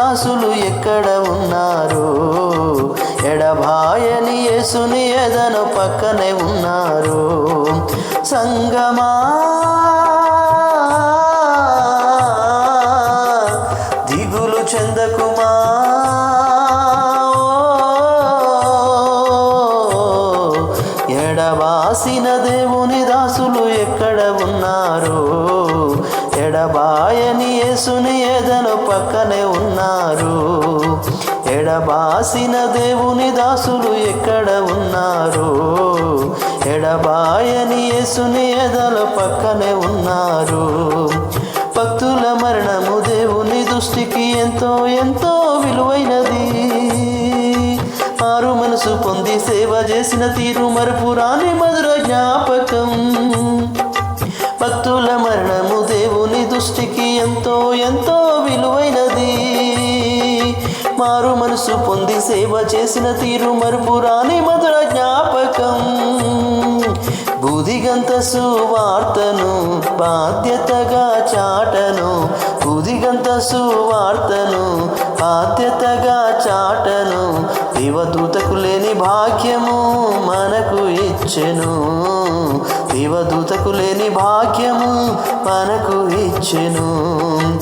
దాసులు ఎక్కడ ఉన్నారు? ఎడబాయని యేసుని ఎదను పక్కనే ఉన్నారు. సంగమా దిగులు చెందకుమా? ఎడబాసిన దేవుని దాసులు ఎక్కడ ఉన్నారు? ఎడబాయని యేసుని ఎదను పక్కనే ఉన్నారు. ఎడబాసిన దేవుని దాసులు ఎక్కడ ఉన్నారు? ఎడబాయని యేసుని ఎదల పక్కనే ఉన్నారు. భక్తుల మరణము దేవుని దృష్టికి ఎంతో ఎంతో విలువైనది. మారు మనసు పొంది సేవ చేసిన తీరు మరపురాని మధుర జ్ఞాపకం. భక్తుల మరణము దృష్టికి ఎంతో ఎంతో విలువైనది. మారు మనసు పొంది సేవ చేసిన తీరు మరుపురాని మధుర జ్ఞాపకం. బుదిగంత సువార్తను బాధ్యతగా చాటను. బుదిగంత సువార్తను బాధ్యతగా చాటను. దేవదూతకు లేని భాగ్యము మనకు ఇచ్చెను. దేవదూతకు లేని భాగ్యము మనకు ఇచ్చెను.